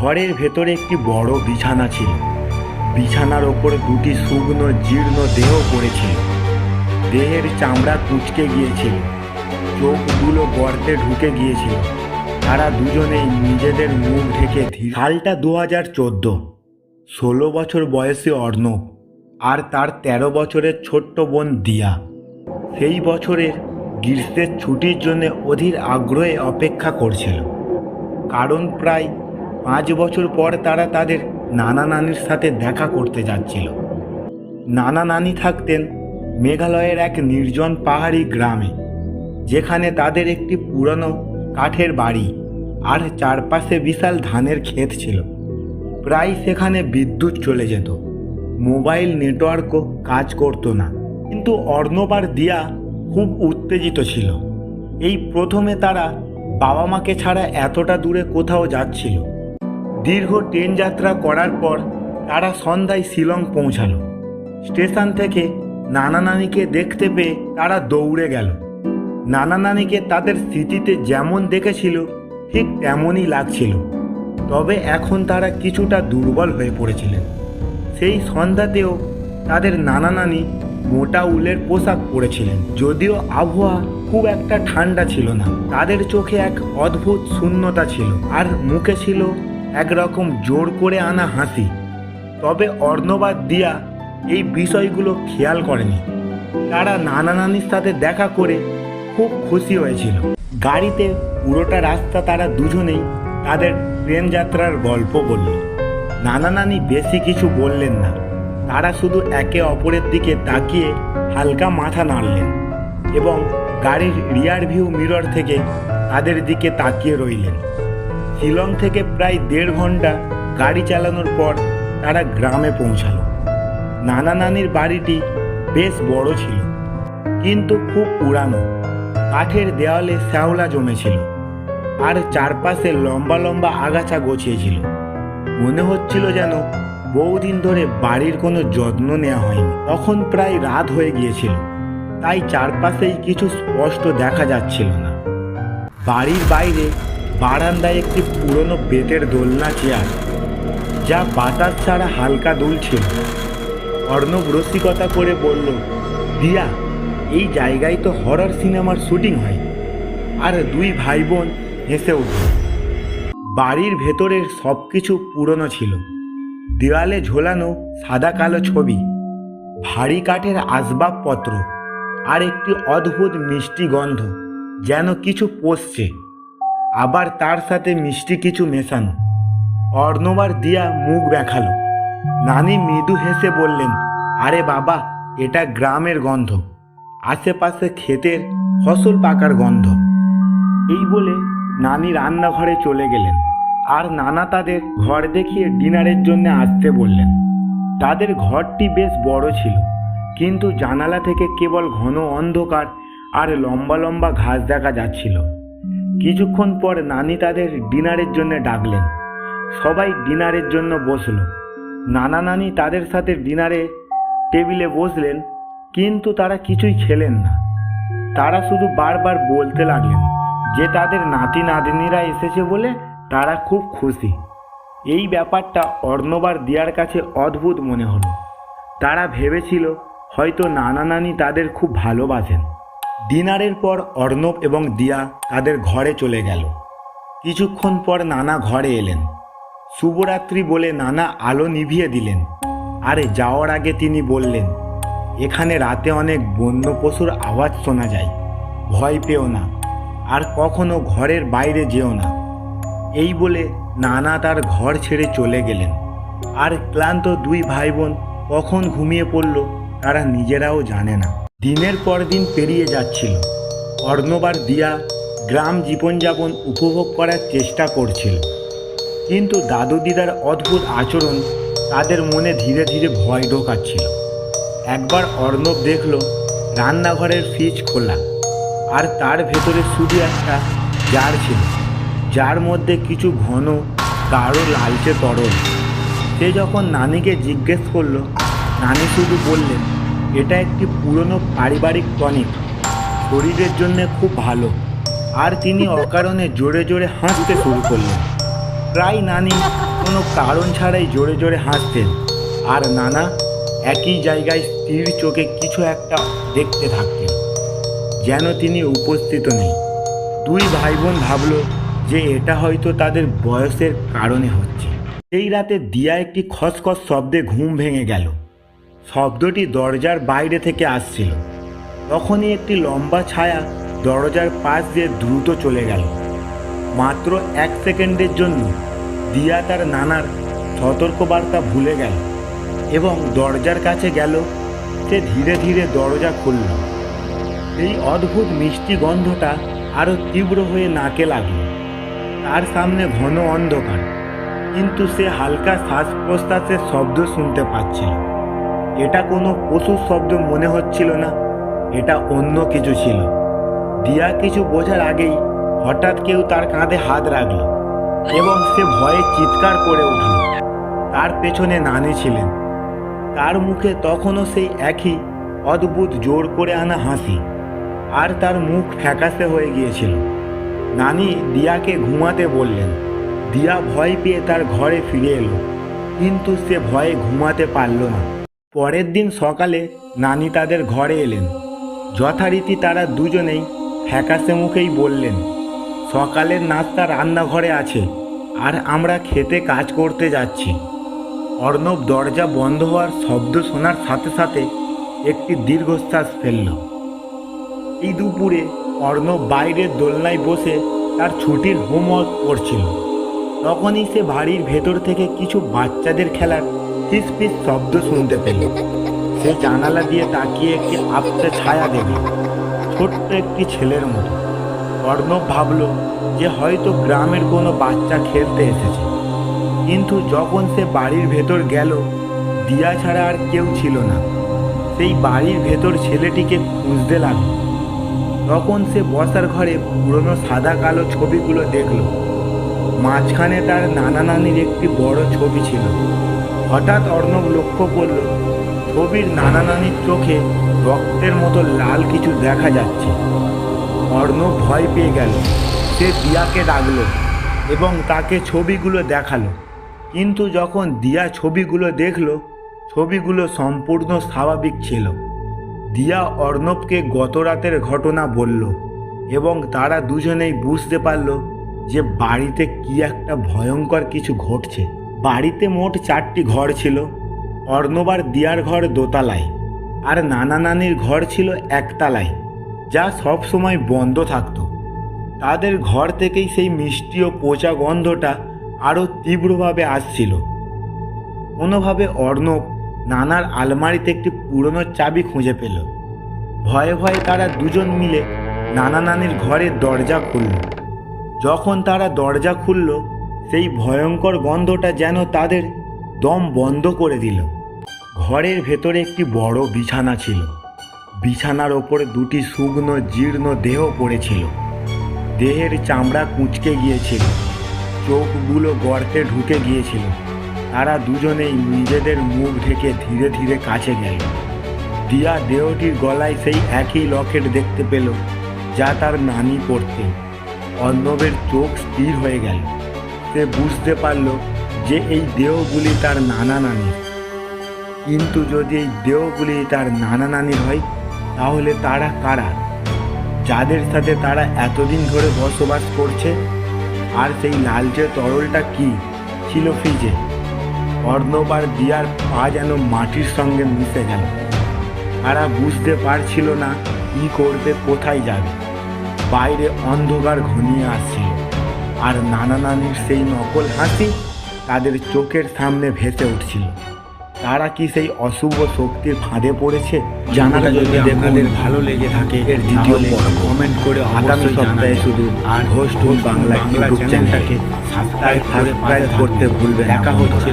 ঘরের ভেতরে একটি বড় বিছানা ছিল। বিছানার ওপরে দুটি শুকনো, জীর্ণ দেহ পড়েছিল। দেহের চামড়া কুচকে গিয়েছিল। চোখগুলো গর্তে ঢুকে গিয়েছিল। তারা দুজনেই নিজেদের মুখ ঢেকে সালটা দু হাজার চোদ্দ। ষোলো বছর বয়সী অর্ণব আর তার তেরো বছরের ছোট্ট বোন দিয়া। সেই বছরের গ্রীষ্মের ছুটির জন্য অধীর আগ্রহে অপেক্ষা করছিল। কারণ প্রায় পাঁচ বছর পর তারা তাদের নানা নানির সাথে দেখা করতে যাচ্ছিল। নানা নানি থাকতেন মেঘালয়ের এক নির্জন পাহাড়ি গ্রামে, যেখানে তাদের একটি পুরনো কাঠের বাড়ি আর চারপাশে বিশাল ধানের ক্ষেত ছিল। প্রায় সেখানে বিদ্যুৎ চলে যেত, মোবাইল নেটওয়ার্কও কাজ করতো না। কিন্তু অর্ণব আর দিয়া খুব উত্তেজিত ছিল। এই প্রথমে তারা বাবা মাকে ছাড়া এতটা দূরে কোথাও যাচ্ছিল। দীর্ঘ ট্রেন যাত্রা করার পর তারা সন্ধ্যায় শিলং পৌঁছালো। স্টেশন থেকে নানা নানিকে দেখতে পেয়ে তারা দৌড়ে গেল। নানা নানিকে তাদের স্মৃতিতে যেমন দেখেছিল, ঠিক তেমনই লাগছিল। তবে এখন তারা কিছুটা দুর্বল হয়ে পড়েছিলেন। সেই সন্ধ্যাতেও তাদের নানা নানি মোটা উলের পোশাক পরেছিলেন। যদিও আবহাওয়া খুব একটা ঠান্ডা ছিল না। তাদের চোখে এক অদ্ভুত শূন্যতা ছিল। আর মুখে ছিল একরকম জোর করে আনা হাসি তবে অর্ণবাদ দিয়া এই বিষয়গুলো খেয়াল করেনি। তারা নানা নানির সাথে দেখা করে খুব খুশি হয়েছিল। গাড়িতে পুরোটা রাস্তা তারা দুজনেই তাদের ট্রেন যাত্রার গল্প বলল। নানা নানি বেশি কিছু বললেন না। তারা শুধু একে অপরের দিকে তাকিয়ে হালকা মাথা নাড়লেন এবং গাড়ির রিয়ার ভিউ মিরর থেকে তাদের দিকে তাকিয়ে রইলেন। শিলং থেকে প্রায় দেড় ঘণ্টা গাড়ি চালানোর পর তারা গ্রামে পৌঁছালো। নানা নানির বাড়িটি বেশ বড় ছিল, কিন্তু খুব পুরানো। কাঠের দেওয়ালে শ্যাওলা জমেছিল, আর চারপাশে লম্বা লম্বা আগাছা গছিয়েছিল। মনে হচ্ছিল যেন বহুদিন ধরে বাড়ির কোনো যত্ন নেওয়া হয়নি। তখন প্রায় রাত হয়ে গিয়েছিল, তাই চারপাশেই কিছু স্পষ্ট দেখা যাচ্ছিল না। বাড়ির বাইরে বারান্দায় একটি পুরনো বেতের দোলনা চেয়ার, যা বাতাস ছাড়া হালকা দুলছিল অর্ণব রসিকতা করে বলল, দিয়া, এই জায়গায় তো হরর সিনেমার শুটিং হয়। আর দুই ভাই বোন হেসে উঠল, বাড়ির ভেতরের সব কিছু পুরনো ছিল। দেওয়ালে ঝোলানো সাদা কালো ছবি, ভারী কাঠের আসবাবপত্র, আর একটি অদ্ভুত মিষ্টি গন্ধ, যেন কিছু পচছে আবার তার সাথে মিষ্টি কিছু মেশানো। অর্ণবার দিয়া মুখ দেখাল। নানি মৃদু হেসে বললেন, আরে বাবা, এটা গ্রামের গন্ধ। আশেপাশে ক্ষেতের ফসল পাকার গন্ধ। এই বলে নানি রান্নাঘরে চলে গেলেন। আর নানা তাদের ঘর দেখিয়ে ডিনারের জন্য আসতে বললেন। তাদের ঘরটি বেশ বড় ছিল, কিন্তু জানালা থেকে কেবল ঘন অন্ধকার আর লম্বা লম্বা ঘাস দেখা যাচ্ছিল। কিছুক্ষণ পর নানি তাদের ডিনারের জন্য ডাকলেন। সবাই ডিনারের জন্য বসল। নানা নানি তাদের সাথে ডিনারে টেবিলে বসলেন, কিন্তু তারা কিছুই খেলেন না। তারা শুধু বারবার বলতে লাগলেন যে তাদের নাতি নাতনিরা এসেছে বলে তারা খুব খুশি। এই ব্যাপারটা অর্ণবার দিয়ার কাছে অদ্ভুত মনে হলো। তারা ভেবেছিল হয়তো নানা নানি তাদের খুব ভালোবাসেন। ডিনারের পর অর্ণব এবং দিয়া তাদের ঘরে চলে গেল। কিছুক্ষণ পর নানা ঘরে এলেন। শুভরাত্রি বলে নানা আলো নিভিয়ে দিলেন। আরে যাওয়ার আগে তিনি বললেন, এখানে রাতে অনেক বন্য পশুর আওয়াজ শোনা যায়। ভয় পেও না, আর কখনো ঘরের বাইরে যেও না। এই বলে নানা তার ঘর ছেড়ে চলে গেলেন। আর ক্লান্ত দুই ভাই বোন কখন ঘুমিয়ে পড়ল তারা নিজেরাও জানে না। দিনের পর দিন পেরিয়ে যাচ্ছিল। অর্ণবার দিয়া গ্রাম জীবনযাপন উপভোগ করার চেষ্টা করছিল। কিন্তু দাদু দিদার অদ্ভুত আচরণ তাদের মনে ধীরে ধীরে ভয় ঢোকাচ্ছিল। একবার অর্ণব দেখল, রান্নাঘরের ফ্রিজ খোলা আর তার ভেতরে শুধু একটা জার ছিল, যার মধ্যে কিছু ঘন, গাঢ়, লালচে তরল। সে যখন নানিকে জিজ্ঞেস করল, নানি শুধু বললেন এটা একটি পুরনো পারিবারিক টনিক। শরীরের জন্য খুব ভালো। আর তিনি অকারণে জোরে জোরে হাসতে শুরু করলেন। প্রায় নানি, কোনো কারণ ছাড়াই জোরে জোরে হাসতেন। আর নানা একই জায়গায় স্থির চোখে কিছু একটা দেখতে থাকতেন। যেন তিনি উপস্থিত নেই। দুই ভাই বোন ভাবল যে এটা হয়তো তাদের বয়সের কারণে হচ্ছে। সেই রাতে দিয়া একটি খসখস শব্দে ঘুম ভেঙে গেল। শব্দটি দরজার বাইরে থেকে আসছিল। তখনই একটি লম্বা ছায়া দরজার পাশ দিয়ে দ্রুত চলে গেল। মাত্র এক সেকেন্ডের জন্য দিয়া তার নানার সতর্কবার্তা ভুলে গেল এবং দরজার কাছে গেল। সে ধীরে ধীরে দরজা খুলল। এই অদ্ভুত মিষ্টি গন্ধটা আরও তীব্র হয়ে নাকে লাগল। তার সামনে ঘন অন্ধকার, কিন্তু সে হালকা শ্বাস প্রশ্বাসের শব্দ শুনতে পাচ্ছিল। এটা কোনো পশুর শব্দ মনে হচ্ছিল না। এটা অন্য কিছু ছিল। দিয়া কিছু বোঝার আগেই হঠাৎ কেউ তার কাঁধে হাত রাখল এবং সে ভয়ে চিৎকার করে উঠল। তার পেছনে নানি ছিলেন। তার মুখে তখনও সেই একই অদ্ভুত জোর করে আনা হাসি আর তার মুখ ফ্যাকাশে হয়ে গিয়েছিল। নানি দিয়াকে ঘুমাতে বললেন। দিয়া ভয় পেয়ে তার ঘরে ফিরে এলো, কিন্তু সে ভয়ে ঘুমাতে পারল না। পরের দিন সকালে নানি তাদের ঘরে এলেন। যথারীতি তারা দুজনেই ফ্যাকাশে মুখেই বললেন, সকালের নাস্তা রান্নাঘরে আছে, আর আমরা খেতে কাজ করতে যাচ্ছি। অর্ণব দরজা বন্ধ হওয়ার শব্দ শোনার সাথে সাথে একটি দীর্ঘশ্বাস ফেলল। এই দুপুরে অর্ণব বাইরের দোলনায় বসে তার ছুটির হোমওয়ার্ক করছিল। তখনই সে বাড়ির ভেতর থেকে কিছু বাচ্চাদের খেলার ফিস ফিস শব্দ শুনতে পেল। সে জানালা দিয়ে তাকিয়ে একটি আবছা ছায়া দেখল, ছোট্ট একটি ছেলের মতো। অর্ণব ভাবল যে হয়তো গ্রামের কোনো বাচ্চা খেলতে এসেছে। কিন্তু যখন সে বাড়ির ভেতর গেল, দিয়া ছাড়া আর কেউ ছিল না। সেই বাড়ির ভেতর ছেলেটিকে খুঁজতে লাগল। তখন সে বসার ঘরে পুরনো সাদা কালো ছবিগুলো দেখল। মাঝখানে তার নানা নানির একটি বড় ছবি ছিল। হঠাৎ অর্ণব লক্ষ্য করল ছবির নানা নানির চোখে রক্তের মতো লাল কিছু দেখা যাচ্ছে। অর্ণব ভয় পেয়ে গেল। সে দিয়াকে ডাকলো এবং তাকে ছবিগুলো দেখাল। কিন্তু যখন দিয়া ছবিগুলো দেখল, ছবিগুলো সম্পূর্ণ স্বাভাবিক ছিল। দিয়া অর্ণবকে গত রাতের ঘটনা বলল এবং তারা দুজনেই বুঝতে পারল যে বাড়িতে কি একটা ভয়ঙ্কর কিছু ঘটছে। বাড়িতে মোট চারটি ঘর ছিল, অর্ণবার দিয়ার ঘর দোতলায়, আর নানা নানির ঘর ছিল একতলায়, যা সব সময় বন্ধ থাকতো। তাদের ঘর থেকেই সেই মিষ্টি ও পচা গন্ধটা আরও তীব্রভাবে আসছিল। কোনোভাবে অর্ণব নানার আলমারিতে একটি পুরনো চাবি খুঁজে পেল। ভয়ে ভয়ে তারা দুজন মিলে নানা নানির ঘরের দরজা খুলল। যখন তারা দরজা খুলল সেই ভয়ঙ্কর গন্ধটা যেন তাদের দম বন্ধ করে দিল। ঘরের ভেতরে একটি বড় বিছানা ছিল। বিছানার ওপরে দুটি শুকনো, জীর্ণ দেহ পড়েছিল। দেহের চামড়া কুঁচকে গিয়েছিল। চোখগুলো গর্তে ঢুকে গিয়েছিল। তারা দুজনেই নিজেদের মুখ ঢেকে ধীরে ধীরে কাছে গেল। দিয়া দেহটির গলায় সেই একই লকেট দেখতে পেল, যা তার নানি পড়তে। অর্ণবের চোখ স্থির হয়ে গেল। সে বুঝতে পারল যে এই দেহগুলি তার নানা নানির। কিন্তু যদি এই দেহগুলি তার নানা নানির হয়, তাহলে তারা কারা? যাদের সাথে তারা এতদিন ধরে বসবাস করছে, আর সেই লালচে তরলটা কি ছিল ফ্রিজে? অর্ণব আর দিয়ার পা যেন মাটির সঙ্গে মিশে গেল। তারা বুঝতে পারছিল না কি করবে, কোথায় যাবে। বাইরে অন্ধকার ঘনিয়ে আসছিল। আর নানা নানির সেই নকল হাসি তাদের চোখের সামনে ভেসে উঠছিল। তারা কি সেই অশুভ শক্তির ফাঁদে পড়েছে? জানাটা যদি আপনাদের ভালো লেগে থাকে এর দ্বিতীয় কমেন্ট করে আগামী সপ্তাহে শুধু আর হোস্ট বাংলা ইউটিউব চ্যানেলটাকে সাবস্ক্রাইব করতে ভুলবেন দেখা হচ্ছে